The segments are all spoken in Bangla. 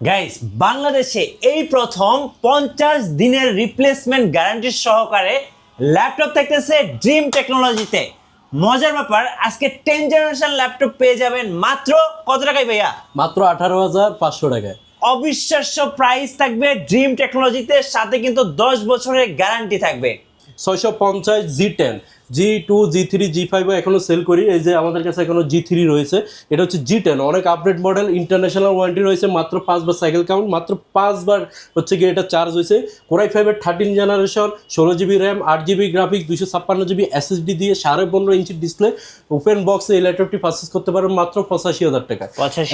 গাইস বাংলাদেশে এই প্রথম পঞ্চাশ দিনের রিপ্লেসমেন্ট গ্যারান্টি সহকারে ল্যাপটপ থাকতেছে ড্রিম টেকনোলজিতে মজার ব্যাপার আজকে টেন জেনারেশন ল্যাপটপ পেয়ে যাবেন মাত্র কত টাকায় ভাইয়া? মাত্র আঠারো হাজার পাঁচশো টাকায়। অবিশ্বাস্য প্রাইস থাকবে ড্রিম টেকনোলজিতে সাথে কিন্তু দশ বছরের গ্যারান্টি থাকবে। ছয়শো পঞ্চাশ G ten G two G three G ফাইভও এখনও সেল করি। এই যে আমাদের কাছে এখনও জি থ্রি রয়েছে এটা হচ্ছে জি টেন। অনেক আপডেট মডেল ইন্টারন্যাশনাল ওয়ারেন্টি রয়েছে মাত্র পাঁচবার সাইকেল কাউন্ট মাত্র পাঁচবার হচ্ছে কি এটা চার্জ হয়েছে। কোরাই ফাইভের থার্টিন জেনারেশন ষোলো জিবি র্যাম আট জিবি গ্রাফিক্স দুশো ছাপ্পান্ন জিবি এসএসডি দিয়ে সাড়ে পনেরো ইঞ্চি ডিসপ্লে ওপেন বক্সে এই ল্যাপটপটি পারচেস করতে পারবেন মাত্র পঁচাশি হাজার টাকা।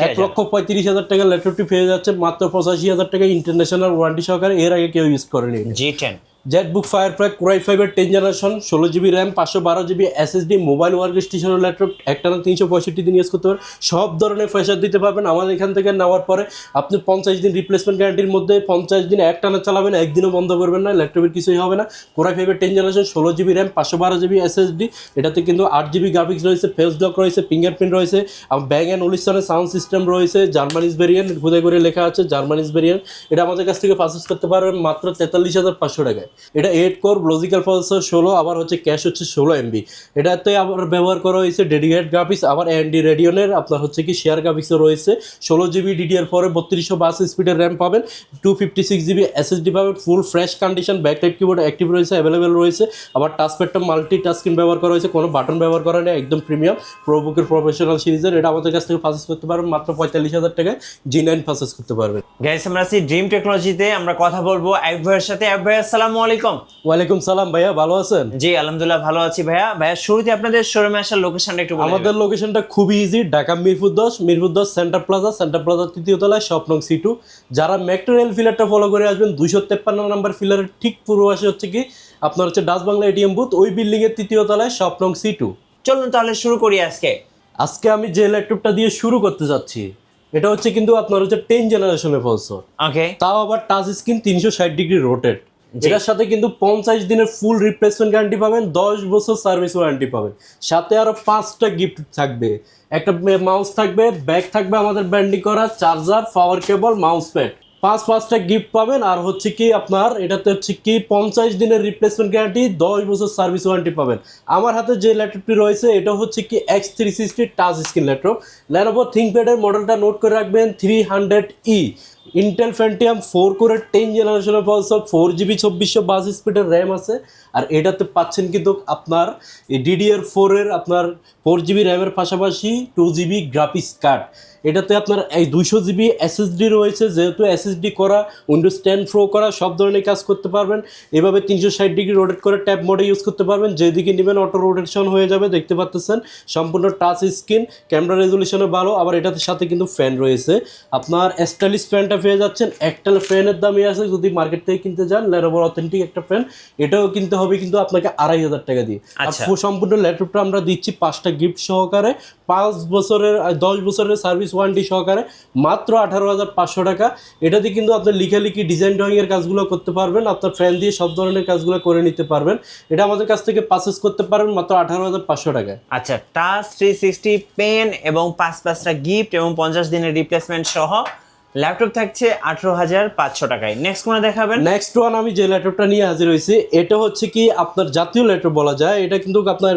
এক লক্ষ পঁয়ত্রিশ হাজার টাকা ল্যাপটপটি পেয়ে যাচ্ছে মাত্র পঁচাশি হাজার টাকা ইন্টারন্যাশনাল ওয়ারেন্টি সহকারে এর আগে কেউ ইউজ করেনি। G ten. ZBook Firefly core i ফাইভের টেন জেনারেশন ষোলো জিবি র্যাম পাঁচশো বারো জিবি এসএসডি মোবাইল ওয়ার্ক স্টেশনের ল্যাপটপ একটানা তিনশো পঁয়ষট্টি দিন ইউজ করতে পারেন সব ধরনের ফেসার দিতে পারবেন। আমাদের এখান থেকে নেওয়ার পরে আপনি পঞ্চাশ দিন রিপ্লেসমেন্ট গ্যারান্টির মধ্যে পঞ্চাশ দিন একটানা চালাবেন, একদিনও বন্ধ করবেন না ল্যাপটপের কিছুই হবে না। কোরাই ফাইভের টেন জেনারেশন ষোলো জিবি র্যাম পাঁচশো বারো জিবি এসএসডি এটাতে কিন্তু আট জিবি গ্রাফিক্স রয়েছে ফেস লক রয়েছে ফিঙ্গারপ্রিন্ট রয়েছে ব্যাং অ্যান্ড ওলিস্টনের সাউন্ড সিস্টেম রয়েছে জার্মানিজ ভেরিয়েন্ট খুদে করে লেখা আছে জার্মানিজ ভেরিয়েন্ট এটা আমাদের কাছ থেকে পারচেস করতে পারবেন মাত্র তেতাল্লিশ হাজার পাঁচশো টাকায়। এটা এইট কোর লজিক্যাল প্রসেসর ষোলো, আবার হচ্ছে ক্যাশ হচ্ছে ষোলো এমবি এটাতে আবার ব্যবহার করা হয়েছে ডেডিকেট গ্রাফিক্স আবার অ্যান্ডি রেডিয়নের আপনার হচ্ছে কি শেয়ার গ্রাফিক্সও রয়েছে। ষোলো জিবি ডিডিআর পরে বত্রিশশো বাস স্পিডের র্যাম পাবেন two fifty six GB SSD পাবেন full fresh condition back type keyboard active রয়েছে অ্যাভেলেবেল রয়েছে। আবার টাচপ্যাডটা মাল্টি টাস্কিন ব্যবহার করা হয়েছে, কোনো বাটন ব্যবহার করা নেই, একদম প্রিমিয়াম প্রোবুকের প্রফেশনাল সিরিজের এটা আমাদের কাছ থেকে পারচেস করতে পারবেন, মাত্র পঁয়তাল্লিশ হাজার টাকায়। জি নাইন পারচেস করতে পারবেন। গাইস আমরা ড্রিম টেকনোলজিতে আমরা কথা বলব ভাইয়ের সাথে। ভাই আসসালামু আলাইকুম। ওয়ালাইকুম সালাম ভাইয়া ভালো আছেন? জি আলহামদুলিল্লাহ ভালো আছি ভাইয়া। ভাইয়া শুরুতে আপনাদের শোরুমে আসার লোকেশনটা একটু আমাদের লোকেশনটা খুবই ইজি ঢাকা মিরপুর দশ মিরপুর দশ সেন্টার প্লাজা সেন্টার প্লাজা তৃতীয় তলায় স্বপ্নং সি টু যারা মেট্রো রেল ফিলারটা ফলো করে আসবেন দুইশো তেপ্পান্ন নম্বর ফিলারের ঠিক পূর্ব পাশে হচ্ছে কি আপনার হচ্ছে ডাচ বাংলা এটিএম বুথ ওই বিল্ডিং এর তৃতীয় তলায় স্বপ্নং সি টু চলুন তাহলে শুরু করি আজকে। আজকে আমি যে ল্যাপটপটা দিয়ে শুরু করতে যাচ্ছি এটা হচ্ছে কিন্তু আপনার হচ্ছে টেন জেনারেশনের ফলসর ওকে তাও আবার টাচ স্ক্রিন তিনশো ষাট ডিগ্রি রোটেট এটার সাথে কিন্তু পঞ্চাশ দিনের ফুল রিপ্লেসমেন্ট গ্যারান্টি পাবেন, দশ বছর সার্ভিস ওয়ারেন্টি পাবেন। সাথে আরও পাঁচটা গিফট থাকবে। একটা মাউস থাকবে ব্যাগ থাকবে আমাদের ব্যান্ডিং করা charger power cable mouse pad পাঁচ, পাঁচটা গিফট পাবেন, আর হচ্ছে কি আপনার, এটাতে হচ্ছে কি পঞ্চাশ দিনের রিপ্লেসমেন্ট গ্যারান্টি দশ বছর সার্ভিস ওয়ারেন্টি পাবেন। আমার হাতে যে ল্যাপটপটি রয়েছে, এটা হচ্ছে কি X three sixty touch screen laptop Lenovo থিঙ্কপ্যাডের মডেলটা নোট করে রাখবেন three hundred E Intel Pentium four কোরের টেন জেনারেশনের প্রসেসর ফোর জিবি চব্বিশশো বাস স্পিডের র্যাম আছে। আর এটাতে পাচ্ছেন কিন্তু আপনার ডিডিআর ফোরের আপনার ফোর জিবি র্যামের পাশাপাশি টু জিবি গ্রাফিক্স কার্ড এটাতে আপনার এই দুইশো জিবি এসএসডি রয়েছে, যেহেতু এসএসডি করা উইন্ডোজ টেন প্রো করা, সব ধরনের কাজ করতে পারবেন। এভাবে তিনশো ষাট ডিগ্রি রোটেট করে ট্যাব মোডে ইউজ করতে পারবেন। যেদিকে নেবেন অটো রোটেশন হয়ে যাবে, দেখতে পাচ্ছেন সম্পূর্ণ টাচ স্ক্রিন ক্যামেরা রেজলিউশনও ভালো, আবার এটাতে সাথে কিন্তু ফ্যান রয়েছে। আপনার স্টাইলিশ ফ্যানটা পেয়ে যাচ্ছেন একটা ফ্যানের দামই আছে যদি মার্কেট থেকে কিনতে যান ল্যারোভার অথেন্টিক একটা ফ্যান এটাও কিনতে হবে কিন্তু আপনাকে আড়াই হাজার টাকা দিয়ে। আর আচ্ছা। সম্পূর্ণ ল্যাপটপটা আমরা দিচ্ছি পাঁচটা গিফট সহকারে পাঁচ বছরের দশ বছরের সার্ভিস ওয়ারেন্টি সহকারে মাত্র আঠারো হাজার পাঁচশো টাকা। এটাতে কিন্তু আপনার লিখালিখি ডিজাইন ড্রয়িংয়ের কাজগুলো করতে পারবেন আপনার ফ্যান দিয়ে সব ধরনের কাজগুলো করে নিতে পারবেন। এটা আমাদের কাছ থেকে পারচেস করতে পারবেন মাত্র আঠারো হাজার পাঁচশো টাকায়। আচ্ছা টাচ থ্রি সিক্সটি পেন এবং পাঁচ পাঁচটা গিফট এবং পঞ্চাশ দিনের রিপ্লেসমেন্ট সহ ল্যাপটপ থাকছে আঠারো হাজার পাঁচশো টাকায়। নেক্সট কোনো দেখাবেন? নেক্সট ওয়ান আমি যে ল্যাপটপটা নিয়ে হাজির হয়েছি, এটা হচ্ছে কি আপনার জাতীয় ল্যাপটপ বলা যায়। এটা কিন্তু আপনার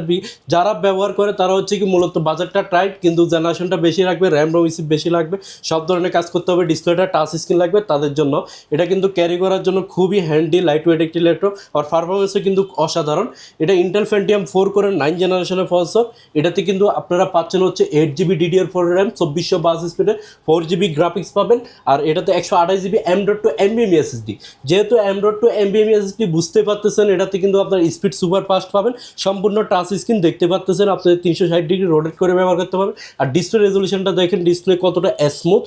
যারা ব্যবহার করে তারা হচ্ছে কি মূলত বাজারটা টাইট কিন্তু জেনারেশনটা বেশি লাগবে র্যাম রোম বেশি লাগবে। সব ধরনের কাজ করতে হবে ডিসপ্লেটা টাচ স্ক্রিন লাগবে তাদের জন্য। এটা কিন্তু ক্যারি করার জন্য খুবই হ্যান্ডি লাইট ওয়েট একটি ল্যাপটপ আর পারফরমেন্সও কিন্তু অসাধারণ। এটা Intel Pentium four core nine জেনারেশনের প্রসেসর এটাতে কিন্তু আপনারা পাচ্ছেন হচ্ছে eight GB DDR four RAM চব্বিশশো বাস স্পিডে ফোর জিবি গ্রাফিক্স পাবেন। আর এটাতে একশো আঠাশ জিবি এম ডট টু এমবিএম এসএসডি যেহেতু এম টু এমবিএম এসএসডি বুঝতে পারতেছেন, এটাতে কিন্তু আপনার স্পিড সুপার ফাস্ট পাবেন। সম্পূর্ণ টাচ স্ক্রিন দেখতে পাচ্তেছেন আপনি তিনশো ষাট ডিগ্রি রোটেট করে ব্যবহার করতে পারবেন। আর ডিসপ্লে রেজলিউশনটা দেখেন ডিসপ্লে কতটা স্মুথ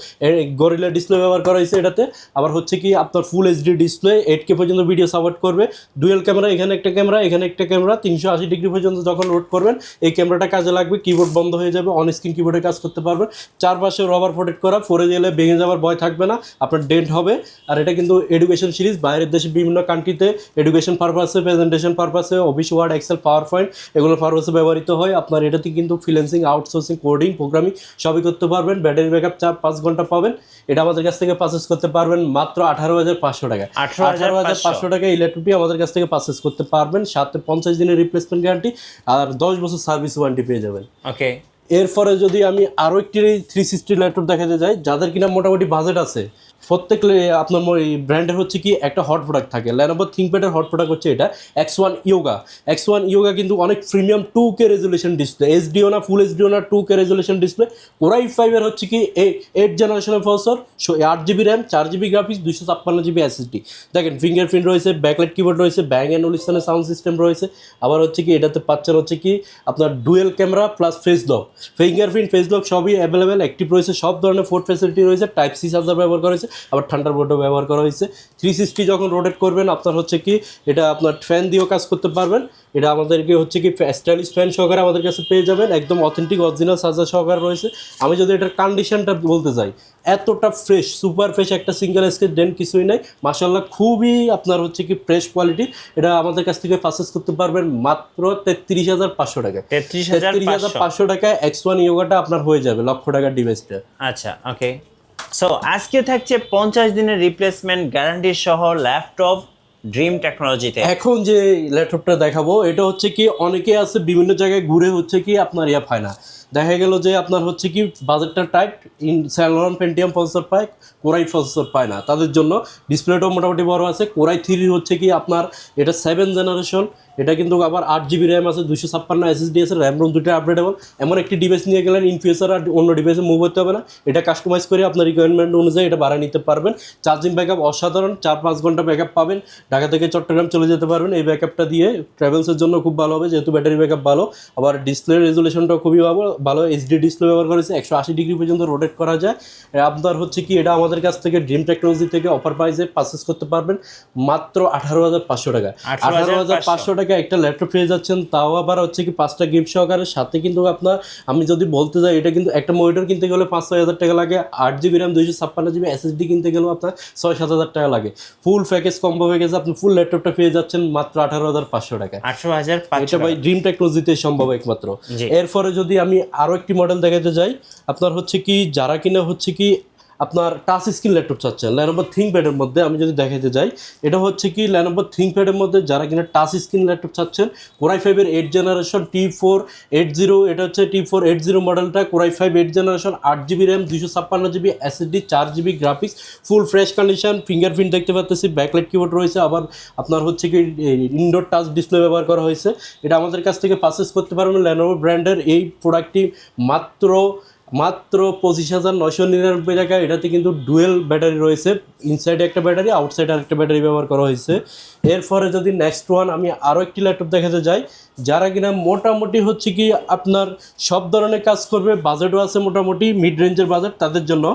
গরিলা ডিসপ্লে ব্যবহার করা হয়েছে এটাতে। আবার হচ্ছে কি, আপনার full HD display eight K পর্যন্ত ভিডিও সাপোর্ট করবে। ডুয়েল ক্যামেরা এখানে একটা ক্যামেরা এখানে একটা ক্যামেরা তিনশো আশি ডিগ্রি পর্যন্ত যখন রোড করবেন, এই ক্যামেরাটা কাজে লাগবে কিবোর্ড বন্ধ হয়ে যাবে অন স্ক্রিন কিবোর্ডে কাজ করতে পারবেন। চারপাশে রবার প্রোটেক্ট করা ফোরে গেলে ভেঙে যাওয়ার ভয় থাকবে না আপনার ডেন্ট হবে। আর এটা কিন্তু এডুকেশন সিরিজ বাইরের দেশে বিভিন্ন কান্ট্রিতে এডুকেশন পারপাসে প্রেজেন্টেশন পারপাসে Office Word Excel Power Point এগুলো পারপাসে ব্যবহৃত হয়। আপনার এটাতে কিন্তু ফ্রিল্যান্সিং আউটসোর্সিং কোডিং প্রোগ্রামিং সবই করতে পারবেন। ব্যাটারি ব্যাকআপ চার পাঁচ ঘণ্টা পাবেন। এটা আমাদের কাছ থেকে পারচেস করতে পারবেন মাত্র আঠারো হাজার পাঁচশো টাকা। 18,500 আঠারো হাজার পাঁচশো টাকা ল্যাপটপটি আমাদের কাছ থেকে পারচেস করতে পারবেন। সাথে পঞ্চাশ দিনের রিপ্লেসমেন্ট গ্যারান্টি আর দশ বছর সার্ভিস ওয়ারেন্টি পেয়ে যাবেন। ওকে এরপরে যদি আমি আরও একটি থ্রি সিক্সটি ল্যাপটপ দেখাতে যাই, যাদের কিনা মোটামুটি বাজেট আছে প্রত্যেক আপনার ব্র্যান্ডের হচ্ছে কি একটা হট প্রোডাক্ট থাকে। ল্যানোভো থিঙ্কপ্যাডের হট প্রোডাক্ট হচ্ছে এটা X one Yoga X one Yoga কিন্তু অনেক premium two K resolution display HDO না ফুল এইচডিও না two K resolution display core i ফাইভের হচ্ছে কি এইট জেনারেশনের প্রসেসর আট জিবি র্যাম চার জিবি গ্রাফিক্স দুশো ছাপ্পান্ন জিবি এসএসডি দেখেন ফিঙ্গারপ্রিন্ট রয়েছে ব্যাকলাইট কিবোর্ড রয়েছে ব্যাং অ্যান্ড ওলিস্টানের সাউন্ড সিস্টেম রয়েছে। আবার হচ্ছে কি এটাতে পাচ্ছেন হচ্ছে কি আপনার dual camera plus face lock fingerprint face lock সবই অ্যাভেলেবেল অ্যাক্টিভ রয়েছে, সব ধরনের ফোর্ড ফ্যাসিলিটি রয়েছে টাইপ সি চার্জার ব্যবহার করা হয়েছে, আবার ঠান্ডার বোর্ডও ব্যবহার করা হয়েছে। থ্রি সিক্সটি যখন রোটেট করবেন, আপনার হচ্ছে কি, এটা আপনার ফ্যান দিয়েও কাজ করতে পারবেন। এটা আমাদেরকে হচ্ছে কি স্টাইলিশ ফ্যান সহকারে আমাদের কাছে পেয়ে যাবেন। একদম অথেন্টিক অরিজিনাল সাজা সহকারে রয়েছে। আমি যদি এটার কন্ডিশনটা বলতে যাই এতটা ফ্রেশ সুপার ফ্রেশ একটা সিঙ্গেল স্কেচ ডেন্ট কিছুই নাই। মাসাল্লাহ খুবই আপনার হচ্ছে কি ফ্রেশ কোয়ালিটি এটা আমাদের কাছ থেকে পারচেস করতে পারবেন মাত্র তেত্রিশ হাজার পাঁচশো টাকা। তেত্রিশ হাজার পাঁচশো। টাকায় এক্স ওয়ান ইয়োগাটা আপনার হয়ে যাবে লক্ষ টাকার ডিভাইসটা আচ্ছা ওকে সো আজকে থাকছে পঞ্চাশ দিনের রিপ্লেসমেন্ট গ্যারান্টি সহ ল্যাপটপ ড্রিম টেকনোলজিতে এখন যে ল্যাপটপটা দেখাবো, এটা হচ্ছে কি, অনেকে আছে বিভিন্ন জায়গায় ঘুরে হচ্ছে কি, আপনার ইয়া পায় না। দেখা গেল যে আপনার হচ্ছে কি বাজেটটা tight in Celeron Pentium processor পায় কোরাই প্রসেসর পায় না। তাদের জন্য ডিসপ্লেটাও মোটামুটি বড় আছে। কোরাই থ্রি হচ্ছে কি আপনার, এটা সেভেন জেনারেশন এটা কিন্তু আবার আট জিবি র্যাম আছে দুশো ছাপ্পান্ন এসএসডি আছে র্যাম রোম দুটো আপডেটেবল এমন একটি ডিভাইস নিয়ে গেলেন ইন ফিউচার আর অন্য ডিভাইসে মুভ হতে হবে না। এটা কাস্টমাইজ করে আপনার রিকোয়ারমেন্ট অনুযায়ী এটা বাড়া নিতে পারবেন। চার্জিং ব্যাকআপ অসাধারণ, চার পাঁচ ঘণ্টা ব্যাকআপ পাবেন। ঢাকা থেকে চট্টগ্রাম চলে যেতে পারবেন। এই ব্যাকআপটা দিয়ে ট্রাভেলসের জন্য খুব ভালো হবে, যেহেতু ব্যাটারি ব্যাকআপ ভালো। আবার ডিসপ্লে রেজুলেশনটাও খুবই ভালো। ভালো এইচডি ডিসপ্লে ব্যবহার করেছে একশো আশি ডিগ্রি পর্যন্ত রোটেট করা যায়। আপনার হচ্ছে কি এটা আমাদের কাছ থেকে ড্রিম টেকনোলজি থেকে অফার প্রাইসে পারচেস করতে পারবেন মাত্র আঠারো হাজার পাঁচশো টাকা। আঠারো হাজার পাঁচশো টাকা একটা ল্যাপটপ পেয়ে যাচ্ছেন তাও আবার হচ্ছে কি পাঁচটা গিফট সহকারে। সাথে কিন্তু আপনার আমি যদি বলতে যাই এটা কিন্তু একটা মনিটর কিনতে গেলে পাঁচ ছয় হাজার টাকা লাগে আট জিবি র্যাম দুইশো ছাপ্পান্ন জিবি এসএসডি কিনতে গেলেও আপনার ছয় সাত হাজার টাকা লাগে। ফুল প্যাকেজ কম্বো প্যাকেজ আপনি ফুল ল্যাপটপটা পেয়ে যাচ্ছেন মাত্র আঠারো হাজার পাঁচশো টাকা আঠারো হাজার এটা ভাই ড্রিম টেকনোলজিতে সম্ভব একমাত্র। এরপরে যদি আমি আরও একটি মডেল দেখাতে যাই আপনার হচ্ছে কি যারা কিনা হচ্ছে কি আপনার টাচ স্ক্রিন ল্যাপটপ চাচ্ছেন। ল্যানোভো থিঙ্কপ্যাডের মধ্যে আমি যদি দেখাতে যাই, এটা হচ্ছে কি ল্যানোভো থিঙ্কপ্যাডের মধ্যে যারা কিনা টাচ স্ক্রিন ল্যাপটপ চাচ্ছেন কোরাই ফাইভের eight generation T four eight zero এটা হচ্ছে টি ফোর এইট জিরো মডেলটা Core i five eight generation আট জিবি র্যাম দুশো ছাপ্পান্ন জিবি এসএসডি চার GB graphics full fresh condition fingerprint দেখতে পাচ্ছি ব্যাকলাইট কিবোর্ড রয়েছে, আবার আপনার হচ্ছে কি ইনডোর টাচ ডিসপ্লে ব্যবহার করা হয়েছে। এটা আমাদের কাছ থেকে পারচেস করতে পারবেন ল্যানোভো ব্র্যান্ডের এই প্রোডাক্টটি মাত্র মাত্র পঁচিশ হাজার নয়শো নিরানব্বই টাকা। এটাতে কিন্তু ডুয়েল ব্যাটারি রয়েছে। ইনসাইডে একটা ব্যাটারি, আউটসাইডে আরেকটা ব্যাটারি ব্যবহার করা হয়েছে। এরপরে যদি নেক্সট ওয়ান আমি আরও একটি ল্যাপটপ দেখাতে যাই যারা কিনা মোটামুটি হচ্ছে কি আপনার সব ধরনের কাজ করবে বাজেটও আছে মোটামুটি মিড রেঞ্জের বাজেট তাদের জন্য।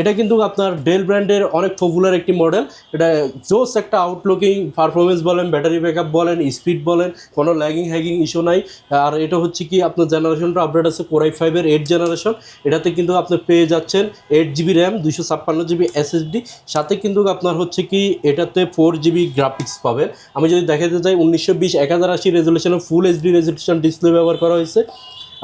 এটা কিন্তু আপনার ডেল ব্র্যান্ডের অনেক পপুলার একটি মডেল এটা জোস একটা আউটলুকিং পারফরমেন্স বলেন ব্যাটারি ব্যাকআপ বলেন স্পিড বলেন, কোনো ল্যাগিং হ্যাগিং ইস্যু নাই। আর এটা হচ্ছে কি আপনার জেনারেশনটা আপডেট আছে কোরাই ফাইভের এইট জেনারেশন এটাতে কিন্তু আপনি পেয়ে যাচ্ছেন এইট জিবি র্যাম দুশো ছাপ্পান্ন জিবি এসএসডি সাথে কিন্তু আপনার হচ্ছে কি এটাতে ফোর জিবি গ্রাফিক্স পাবেন। আমি যদি দেখাতে চাই, উনিশশো বিশ, এক হাজার আশি রেজলিউশনের ফুল এইচডি রেজলিউশন ডিসপ্লে ব্যবহার করা হয়েছে।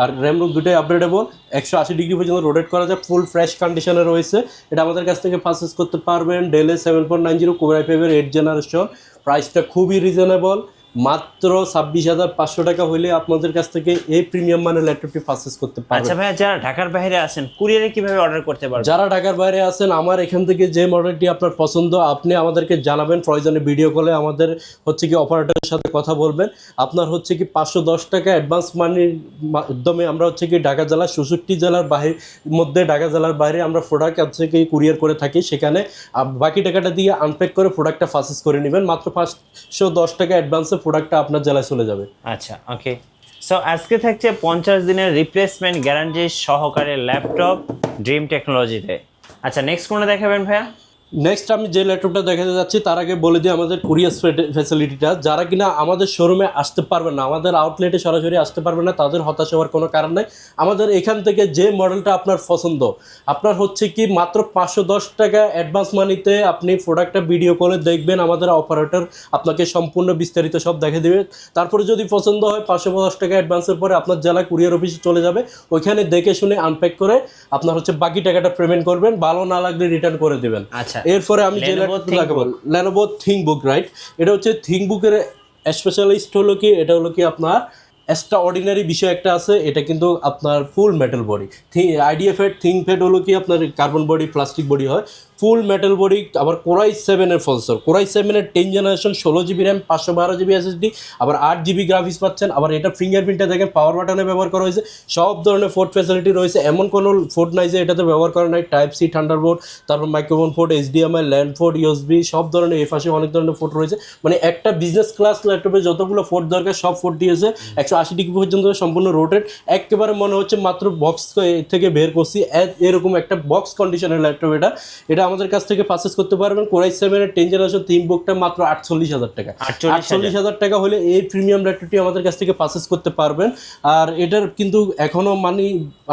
আর র্যাম রোম দুটোই আপডেটেবল একশো আশি ডিগ্রি পর্যন্ত রোটেট করা যায় ফুল ফ্রেশ কন্ডিশনে রয়েছে। এটা আমাদের কাছ থেকে পারচেস করতে পারবেন ডেলে seven point nine zero Core i ফাইভের এইট জেনারেশন প্রাইসটা খুবই রিজনেবল মাত্র ছাব্বিশ হাজার পাঁচশো টাকা হলে আপনাদের কাছ থেকে এই প্রিমিয়াম মানের ল্যাপটপটি পারচেস করতে পারবেন। আচ্ছা ভাইয়া যারা ঢাকার বাইরে আছেন কুরিয়ারে কীভাবে অর্ডার করতে পারবেন? যারা ঢাকার বাইরে আছেন আমার এখান থেকে যে মডেলটি আপনার পছন্দ আপনি আমাদেরকে জানাবেন প্রয়োজনে ভিডিও কলে আমাদের হচ্ছে কি অপারেটরের সাথে কথা বলবেন। আপনার হচ্ছে কি পাঁচশো দশ টাকা অ্যাডভান্স মানির মাধ্যমে আমরা হচ্ছে কি ঢাকা জেলার চৌষট্টি জেলার বাহির মধ্যে ঢাকা জেলার বাইরে আমরা প্রোডাক্ট হচ্ছে কি কুরিয়ার করে থাকি। সেখানে বাকি টাকাটা দিয়ে আনপ্যাক করে প্রোডাক্টটা পারচেস করে নেবেন। মাত্র পাঁচশো দশ টাকা অ্যাডভান্সে প্রোডাক্টটা আপনার জেলায় চলে যাবে। আচ্ছা ওকে সো আজকে থাকছে পঞ্চাশ দিনের রিপ্লেসমেন্ট গ্যারান্টি সহকারে ল্যাপটপ ড্রিম টেকনোলজিতে আচ্ছা নেক্সট কোনটা দেখাবেন ভাইয়া? নেক্সট আমি যে ল্যাপটপটা দেখাতে যাচ্ছি, তার আগে বলে দিই আমাদের কুরিয়ার ফ্যাসিলিটিটা যারা কিনা আমাদের শোরুমে আসতে পারবে না, আমাদের আউটলেটে সরাসরি আসতে পারবে না, তাদের হতাশ হওয়ার কোনো কারণ নাই। আমাদের এখান থেকে যে মডেলটা আপনার পছন্দ, আপনার হচ্ছে কি মাত্র পাঁচশো দশ টাকা অ্যাডভান্স মানিতে আপনি প্রোডাক্টটা ভিডিও করে দেখবেন, আমাদের অপারেটর আপনাকে সম্পূর্ণ বিস্তারিত সব দেখে দেবে। তারপরে যদি পছন্দ হয়, পাঁচশো দশ টাকা অ্যাডভান্সের পরে আপনার জেলা কুরিয়ার অফিসে চলে যাবে। ওইখানে দেখে শুনে আনপ্যাক করে আপনার হচ্ছে বাকি টাকাটা পেমেন্ট করবেন, ভালো না লাগলে রিটার্ন করে দেবেন। আচ্ছা এরপরে আমি যে Lenovo বল দেখাবো লেনোভো থিং বুক রাইট এটা হচ্ছে থিং বুকের স্পেশালিস্ট হলো কি এটা হলো কি আপনার এক্সট্রা অর্ডিনারি বিষয় একটা আছে এটা কিন্তু আপনার ফুল মেটাল বডি আইডিএফ এর থিং ফেড হলো কি আপনার কার্বন বডি প্লাস্টিক বডি হয়। ফুল মেটাল বডি আবার কোরাই সেভেনের ফলসর কোরাই সেভেনের টেন জেনারেশন ষোলো জিবি র্যাম পাঁচশো বারো জিবি এসএসডি আবার আট জিবি গ্রাফিক্স পাচ্ছেন। আবার এটা ফিঙ্গারপ্রিন্টটা দেখেন পাওয়ার বাটনে ব্যবহার করা হয়েছে। সব ধরনের ফোর্ট ফ্যাসিলিটি রয়েছে। এমন কোনো ফোর্ট নাই যে এটাতে ব্যবহার করা নাই। টাইপ সি থান্ডারবোর্ড তারপর microphone port HDMI LAN port USB সব ধরনের এ পাশে অনেক ধরনের ফোর্ট রয়েছে। মানে একটা বিজনেস ক্লাস ল্যাপটপে যতগুলো ফোর্ট দরকার, সব ফোর্ট দিয়েছে। একশো আশি ডিগ্রি পর্যন্ত সম্পূর্ণ রোটেড একেবারে মনে হচ্ছে মাত্র বক্স থেকে বের করছি। এরকম একটা বক্স কন্ডিশনের ল্যাপটপ এটা। এটা আমাদের কাছ থেকে পারচেস করতে পারবেন কোরাই সেভেনের টেন জেনারেশন তিন বুকটা মাত্র আটচল্লিশ হাজার টাকা। আটচল্লিশ হাজার। টাকা হলে এই প্রিমিয়াম ল্যাপটপটি আমাদের কাছ থেকে পারচেস করতে পারবেন। আর এটার কিন্তু এখনও মানে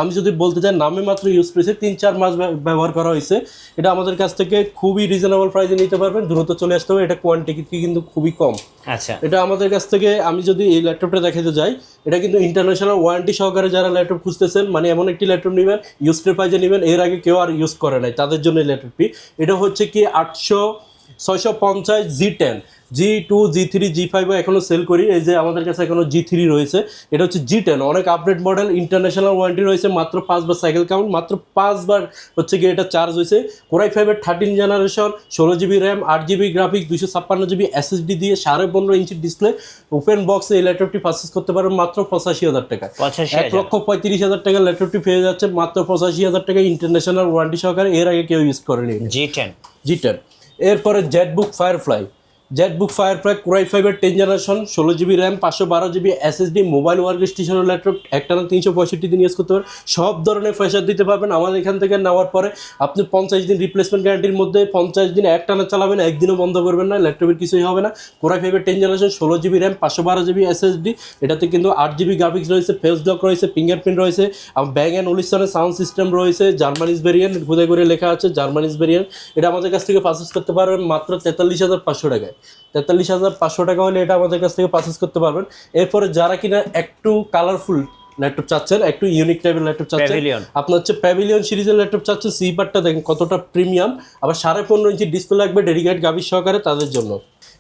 আমি যদি বলতে চাই নামে মাত্র ইউজ করেছে তিন চার মাস ব্যবহার করা হয়েছে। এটা আমাদের কাছ থেকে খুবই রিজনেবল প্রাইসে নিতে পারবেন। দ্রুত চলে আসতে হবে। এটা কোয়ান্টিটি কিন্তু খুবই কম। আচ্ছা। এটা আমাদের কাছ থেকে আমি যদি এই ল্যাপটপটা দেখাতে যাই এটা কিন্তু ইন্টারন্যাশনাল ওয়ারেন্টি সহকারে যারা ল্যাপটপ খুঁজতেছেন মানে এমন একটি ল্যাপটপ নেবেন ইউজটের প্রাইজে নেবেন, এর আগে কেউ আর ইউজ করে নাই, তাদের জন্য ল্যাপটপটি এটা হচ্ছে কি আটশো, ছয়শো পঞ্চাশ G ten G two G three G ফাইভও এখনও সেল করি। এই যে আমাদের কাছে এখনও জি থ্রি রয়েছে। এটা হচ্ছে জি টেন অনেক আপডেট মডেল ইন্টারন্যাশনাল ওয়ারেন্টি রয়েছে মাত্র পাঁচবার সাইকেল কাউন্ট মাত্র পাঁচবার হচ্ছে গিয়ে এটা চার্জ হয়েছে। কোরাই ফাইভের থার্টিন জেনারেশন ষোলো জিবি র্যাম আট জিবি গ্রাফিক দুশো ছাপ্পান্ন জিবি এসএসডি দিয়ে সাড়ে পনেরো ইঞ্চি ডিসপ্লে ওপেন বক্সে এই ল্যাপটপটি পারচেস করতে পারবেন মাত্র পঁচাশি হাজার টাকা। এক লক্ষ পঁয়ত্রিশ হাজার টাকা ল্যাপটপটি পেয়ে যাচ্ছে মাত্র পঁচাশি হাজার টাকা ইন্টারন্যাশনাল ওয়ারেন্টি সহকারে। এর আগে কেউ ইউজ করেনি জি টেন জি টেন এরপরে Z ZBook Firefly ZBook Firefly Core i ফাইভের টেন জেনারেশন ষোলো জিবি র্যাম পাঁচশো বারো জিবি এসএসডি মোবাইল ওয়ার্ক স্টেশনের ল্যাপটপ একটানা তিনশো পঁয়ষট্টি দিন ইউজ করতে পারেন সব ধরনের ফেসার দিতে পারবেন। আমাদের এখান থেকে নেওয়ার পরে আপনি পঞ্চাশ দিন রিপ্লেসমেন্ট গ্যারান্টির মধ্যে পঞ্চাশ দিন একটানা চালাবেন, একদিনও বন্ধ করবেন না ল্যাপটপের কিছুই হবে না। কোরাই ফাইভের টেন জেনারেশন ষোলো জিবি র্যাম পাঁচশো বারো জিবি এসএসডি এটাতে কিন্তু আট জিবি গ্রাফিক্স রয়েছে ফেস লক রয়েছে ফিঙ্গারপ্রিন্ট রয়েছে ব্যাং অ্যান্ড ওলিস্টনের সাউন্ড সিস্টেম রয়েছে জার্মানিজ ভেরিয়েন্ট খুদে করে লেখা আছে জার্মানিজ ভেরিয়েন্ট এটা আমাদের কাছ থেকে পারচেস করতে পারবেন মাত্র তেতাল্লিশ হাজার পাঁচশো টাকায়। তেতাল্লিশ হাজার পাঁচশো টাকা হলে এটা আমাদের কাছ থেকে পারচেস করতে পারবেন। এরপরে যারা কিনা একটু কালারফুল ল্যাপটপ চাচ্ছেন একটু ইউনিক টাইপের ল্যাপটপ চাচ্ছেন আপনার হচ্ছে প্যাভিলিয়ন সিরিজের ল্যাপটপ চাচ্ছেন সি পার্টটা দেখেন কতটা প্রিমিয়াম আবার সাড়ে পনেরো ইঞ্চি ডিসপ্লে লাগবে ডেডিকেট গাভীর সহকারে তাদের জন্য।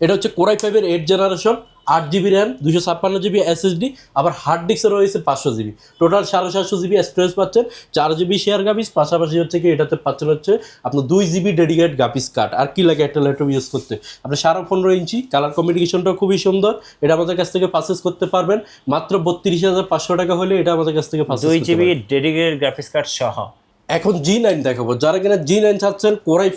এটা হচ্ছে কোরাই ফাইভের এইট জেনারেশন আট জিবি র্যাম দুশো ছাপ্পান্ন জিবি এসএসডি আবার হার্ড ডিস্কে রয়েছে পাঁচশো জিবি টোটাল সাড়ে সাতশো জিবি স্টোরেজ পাচ্ছেন চার জিবি শেয়ার গাপিস পাশাপাশি হচ্ছে কি এটাতে পাচ্ছেন হচ্ছে আপনার দুই জিবি ডেডিকেট গাপিস কার্ড আর কি লাগে একটা ল্যাপটপ ইউজ করতে? আপনার সাড়ে পনেরো ইঞ্চি কালার কমিউনিকেশনটাও খুবই সুন্দর এটা আমাদের কাছ থেকে পারচেস করতে পারবেন। মাত্র বত্রিশ হাজার পাঁচশো টাকা হলে এটা আমাদের কাছ থেকে দুই জিবি। ডেডিকেটেড গ্রাফিক্স কার্ড সহ। এখন জি নাইন দেখাবো। যারা কিনা জি নাইন চাচ্ছেন Core i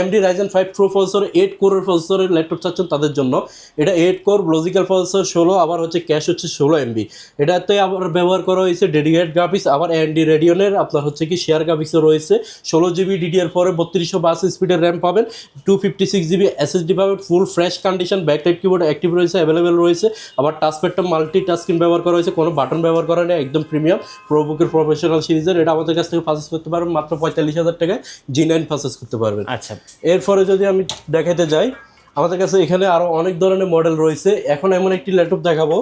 AMD Ryzen five pro processor eight কোরের প্রসেসরের ল্যাপটপ চাচ্ছেন তাদের জন্য। এটা এইট কোর লজিক্যাল প্রসেসর ষোলো, আবার হচ্ছে ক্যাশ হচ্ছে ষোলো এমবি এটাতে আবার ব্যবহার করা হয়েছে ডেডিকেট গ্রাফিক্স আবার এনডি রেডিয়নের আপনার হচ্ছে কি শেয়ার গ্রাফিক্সও রয়েছে। ষোলো জিবি ডিডিআর পরে বত্রিশশো বাস স্পিডের র্যাম পাবেন। Two fifty six GB SSD পাবেন ফুল ফ্রেশ কন্ডিশন ব্যাকটাইপ কিবোর্ড অ্যাক্টিভ রয়েছে অ্যাভেলেবেল রয়েছে। আবার টাচপ্যাডটা মাল্টি টাস্কিন ব্যবহার করা হয়েছে, কোনো বাটন ব্যবহার করা নেই, একদম প্রিমিয়াম প্রোবুকের প্রফেশনাল সিরিজের এটা আমাদের কাছ থেকে পারচেস করতে পারবেন মাত্র পঁয়তাল্লিশ হাজার টাকায় জি নাইন পারচেস করতে পারবেন। আচ্ছা। এরপরে যদি আমি দেখাতে যাই আমাদের কাছে এখানে আরও অনেক ধরনের মডেল রয়েছে। এখন এমন একটি ল্যাপটপ দেখাবো।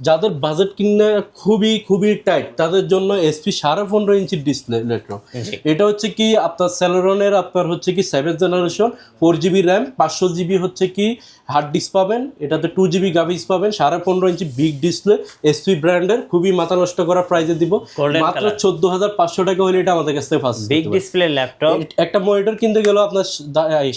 যাদের বাজেট কিনে খুবই খুবই টাইট তাদের জন্য এসপি সাড়ে পনেরো ইঞ্চির ডিসপ্লে ল্যাপটপ এটা হচ্ছে কি আপনার স্যালোরনের আপনার হচ্ছে কি seven generation four GB RAM পাঁচশো জিবি হচ্ছে কি হার্ড ডিস্ক পাবেন এটাতে টু জিবি গ্রাফিক্স পাবেন সাড়ে পনেরো ইঞ্চি বিগ ডিসপ্লে এসপি ব্র্যান্ডের খুবই মাথা নষ্ট করা প্রাইজে দিব। মাত্র। চোদ্দ হাজার পাঁচশো টাকা হলে এটা আমাদের কাছ থেকে ফার্স্ট বিগ ডিসপ্লে ল্যাপটপ একটা মনিটর কিনতে গেলেও আপনার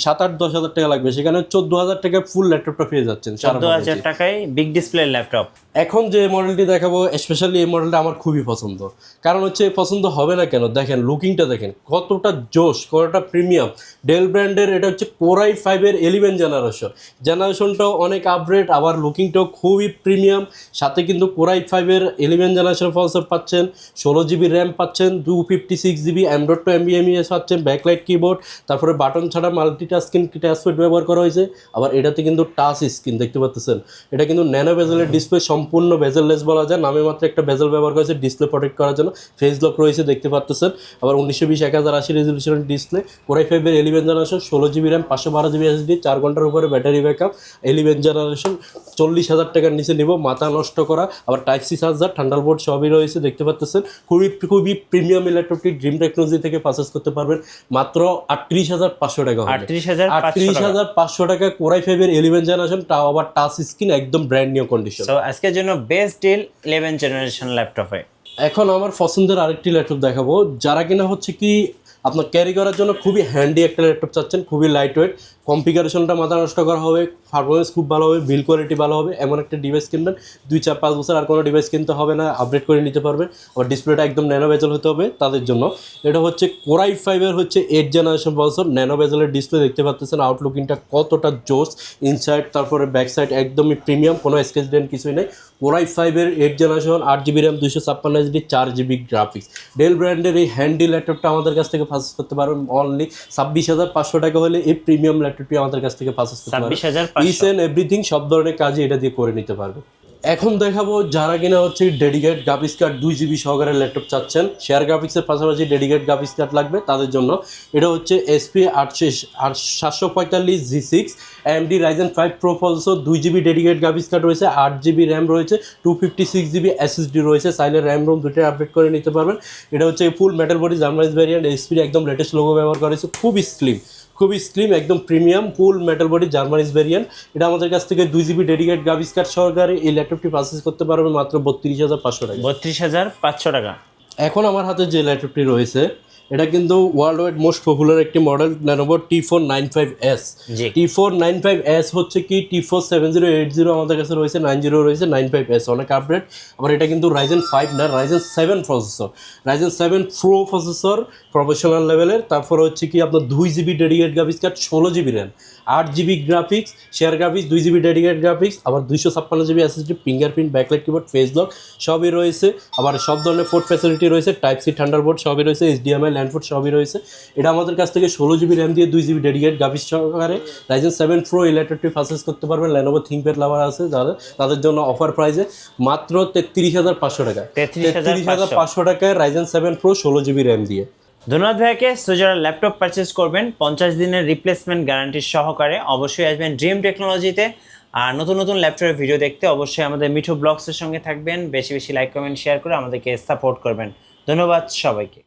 সাত আট দশ হাজার টাকা লাগবে সেখানে চোদ্দ হাজার টাকায় ফুল ল্যাপটপটা পেয়ে যাচ্ছেন চোদ্দ হাজার টাকায় বিগ ডিসপ্লে ল্যাপটপ এখন যে মডেলটি দেখাবো স্পেশালি এই মডেলটা আমার খুবই পছন্দ। কারণ হচ্ছে পছন্দ হবে না কেন? দেখেন লুকিংটা দেখেন, কতটা জোশ, কতটা প্রিমিয়াম ডেল ব্র্যান্ডের এটা হচ্ছে কোরাই ফাইভের এলিভেন জেনারেশন জেনারেশনটাও অনেক আপগ্রেড আবার লুকিংটাও খুবই প্রিমিয়াম সাথে কিন্তু কোরাই ফাইভের এলিভেন জেনারেশন ফলসার পাচ্ছেন, ষোলো জিবি র্যাম পাচ্ছেন two fifty six GB Android two এমবিএমইএস পাচ্ছেন ব্যাকলাইট কিবোর্ড তারপরে বাটন ছাড়া মাল্টি টাস্কিন টাচপ্যাড ব্যবহার করা হয়েছে। আবার এটাতে কিন্তু টাচ স্ক্রিন দেখতে পাচ্ছেন? এটা কিন্তু ন্যানো বেজেলের ডিসপ্লে সম্পূর্ণ বেজেললেস বলা যায়। নামে মাত্র একটা বেজেল ব্যবহার করেছে ডিসপ্লে প্রোটেক্ট করার জন্য। ফেস লক রয়েছে দেখতে পাচ্ছেন আবার উনিশশো বিশ এক হাজার আশি রেজলিউশনের ডিসপ্লে কোরাই ফাইভের এলিভেন জেনারেশন ষোলো জিবি র্যাম পাঁচশো বারো জিবি এসডি চার ঘণ্টার উপরে ব্যাটারি ব্যাকআপ এলিভেন জেনারেশন চল্লিশ হাজার টাকার নিচে নিব মাথা নষ্ট করা। আবার টাইপ সি চার্জার ঠান্ডার বোর্ড সবই রয়েছে দেখতে পাচ্ছেন খুবই খুবই প্রিমিয়াম ইলেকট্রনিক ড্রিম টেকনোলজি থেকে পারচেস করতে পারবেন। মাত্র আটত্রিশ হাজার পাঁচশো টাকা। আটত্রিশ হাজার আটত্রিশ হাজার পাঁচশো টাকা কোরাই ফাইভের এলিভেন জেনারেশন তাও আবার টাচ স্ক্রিন একদম ব্র্যান্ড নিউ কন্ডিশন সো আজকের জন্য বেস্ট ডিল ইলেভেন জেনারেশন ল্যাপটপে এখন আমার পছন্দের আরেকটি ল্যাপটপ দেখাবো, যারা কিনা হচ্ছে কি আপনার ক্যারি করার জন্য খুবই হ্যান্ডি একটা ল্যাপটপ চাচ্ছেন, খুবই লাইট ওয়েট কনফিগারেশনটা মাথা নষ্ট করা হবে পারফরমেন্স খুব ভালো হবে বিল কোয়ালিটি ভালো হবে, এমন একটা ডিভাইস কিনবেন। দুই চার পাঁচ বছর আর কোনো ডিভাইস কিনতে হবে না আপডেট করে নিতে পারবেন। আবার ডিসপ্লেটা একদম ন্যানো বেজেল হতে হবে তাদের জন্য। এটা হচ্ছে কোরাই ফাইভের হচ্ছে এইট জেনারেশন বছর ন্যানো বেজেলের ডিসপ্লে দেখতে পাচ্ছেন। আউটলুকিংটা কতটা জোস ইনসাইড তারপরে ব্যাক সাইড একদমই প্রিমিয়াম কোনো স্কেচ ডেন কিছুই নেই। কোরাই ফাইভের এইট জেনারেশন আট জিবি র্যাম দুশো ছাপ্পান্ন জিবি চার জিবি গ্রাফিক্স ডেল ব্র্যান্ডের এই হ্যান্ডি ল্যাপটপটা আমাদের কাছ থেকে পারচেস করতে পারবেন অনলি ছাব্বিশ হাজার পাঁচশো টাকা হলে এই প্রিমিয়াম ল্যাপটপটি আমাদের কাছ থেকে পারচেস করতে পারবেন। ইস অ্যান্ড এন্ড এভরিথিং সব ধরনের কাজই এটা দিয়ে করে নিতে পারবে এখন দেখাবো যারা কিনা হচ্ছে ডেডিকেট গ্রাফিক্স কার্ড দুই জিবি সহকারে ল্যাপটপ চাচ্ছেন। শেয়ার গ্রাফিক্সের পাশাপাশি ডেডিকেট গ্রাফিক্স কার্ড লাগবে তাদের জন্য। এটা হচ্ছে এসপি আটশো আট সাতশো পঁয়তাল্লিশ G six AMD Ryzen five pro ফলসো দুই জিবি ডেডিকেট গ্রাফিক্স কার্ড রয়েছে, আট জিবি র্যাম রয়েছে two fifty six GB SSD রয়েছে সাইলের র্যাম রোম দুটোই আপডেট করে নিতে পারবেন। এটা হচ্ছে ফুল মেটাল বডি জার্মানিজ ভ্যারিয়েন্ট এসপির একদম লেটেস্ট লোগো ব্যবহার করেছে খুবই স্লিম খুবই স্লিম একদম প্রিমিয়াম ফুল মেটাল বডি জার্মানিজ ভ্যারিয়েন্ট এটা আমাদের কাছ থেকে দুই জিবি ডেডিকেট গ্রাফিক্স কার্ড সহকারে এই ল্যাপটপটি পারচেস করতে পারবে মাত্র বত্রিশ হাজার পাঁচশো টাকা। বত্রিশ হাজার পাঁচশো টাকা। এখন আমার হাতে যে ল্যাপটপটি রয়েছে এটা কিন্তু ওয়ার্ল্ড ওয়াইড মোস্ট পপুলার একটি model Lenovo T four nine five S T four nine five S হচ্ছে কি? T four seven zero eight zero আমাদের কাছে রয়েছে নাইন জিরো রয়েছে নাইন ফাইভ এস অনেক আপডেট আবার এটা কিন্তু রাইজেন ফাইভ না Ryzen seven processor Ryzen seven pro processor professional লেভেলের তারপর হচ্ছে কি আপনার দুই জিবি ডেডিকেট গ্রাফিক্স কার্ড ষোলো জিবি র্যাম আট জিবি গ্রাফিক্স শেয়ার গ্রাফিক্স দুই জিবি ডেডিকেট গ্রাফিক্স আবার দুইশো ছাপ্পান্ন GB SSD fingerprint backlight keyboard face lock সবই রয়েছে। আবার সব ধরনের ফোর্ট ফ্যাসিলিটি রয়েছে টাইপ সি থান্ডারবোর্ড সবই রয়েছে এইচডিএমআই ল্যান্ডফোর্ড সবই রয়েছে। এটা আমাদের কাছ থেকে ষোলো জিবি র্যাম দিয়ে দুই জিবি ডেডিকেট গ্রাফিক্স সহকারে রাইজেন সেভেন প্রো ল্যাপটপটি পারচেস করতে পারবেন। ল্যানোভো থিঙ্কপ্যাড লাভার আছে যাদের তাদের জন্য অফার প্রাইসে মাত্র তেত্রিশ হাজার পাঁচশো টাকা। 33,500 হাজার পাঁচশো। টাকায় রাইজেন সেভেন প্রো ষোলো জিবি র্যাম দিয়ে। ধন্যবাদ ভাইকে সো যারা ল্যাপটপ পারচেস করবেন, পঞ্চাশ দিনের রিপ্লেসমেন্ট গ্যারান্টি সহকারে। অবশ্যই আসবেন ড্রিম টেকনোলজিতে আর নতুন নতুন ল্যাপটপের ভিডিও দেখতে অবশ্যই আমাদের মিঠু ব্লগসের সঙ্গে থাকবেন। বেশি বেশি লাইক কমেন্ট শেয়ার করে আমাদেরকে সাপোর্ট করবেন। ধন্যবাদ সবাইকে।